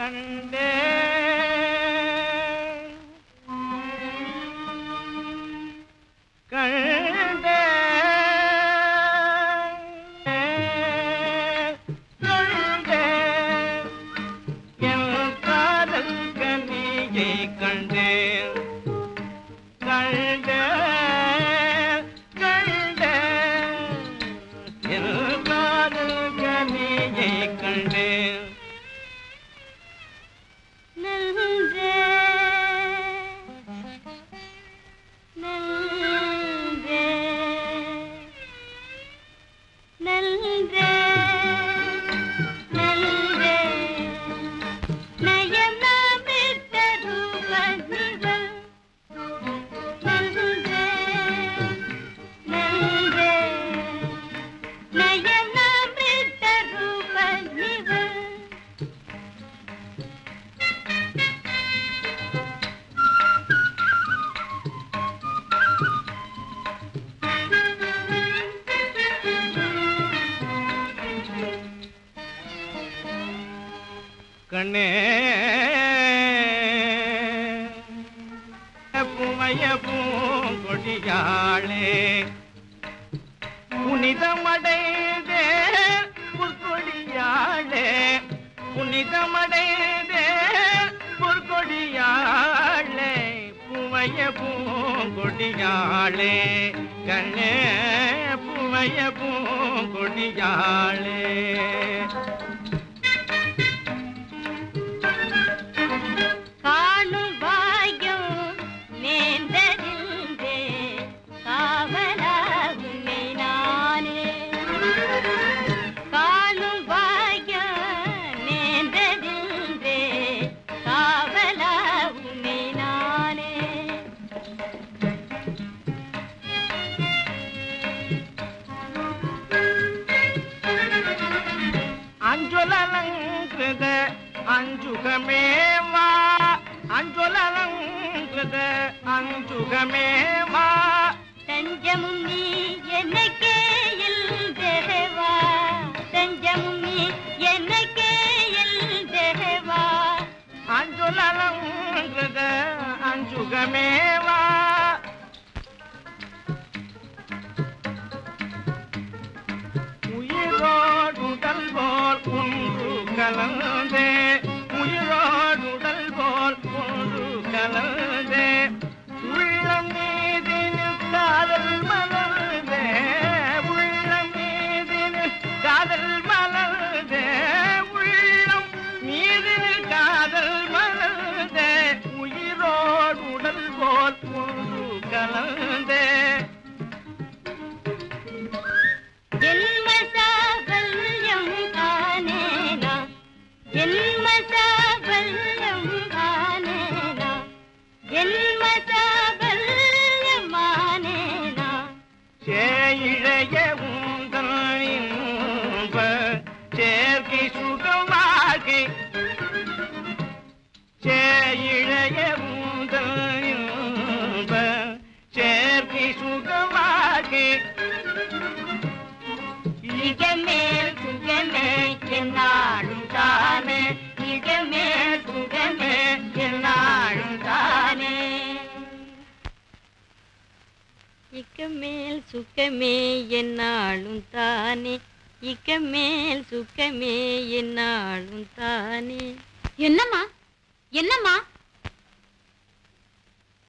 கண்டே. கண்டே. கண்டே. என் காதல் கனியை கண்டே. नहीं दे கண்ணே. புமைய பூங்கொடியாளே புனிதமடைந்தே புற்கொடியாளே புனிதமடைந்தே புற்கொடியாளே புமைய பூங்கொடியாளே கண்ணே புமைய பூங்கொடியாளே. அஞ்சுகமேவா? அஞ்சொலங்கிருத அஞ்சுகமேவா? தஞ்சமும் நீ எனக்கே தேவா. தஞ்சமும் நீ எனக்கே தேவா. அஞ்சொலங்கிருத அஞ்சுகமேவா? உயிரோடுடல் போல் ஒன்று கலந்தே இக்கமேல் சுக்கமே என்னாலும் தானே. இக்கமேல் சுக்கமே என்னாலும் தானே. என்னம்மா? என்னம்மா?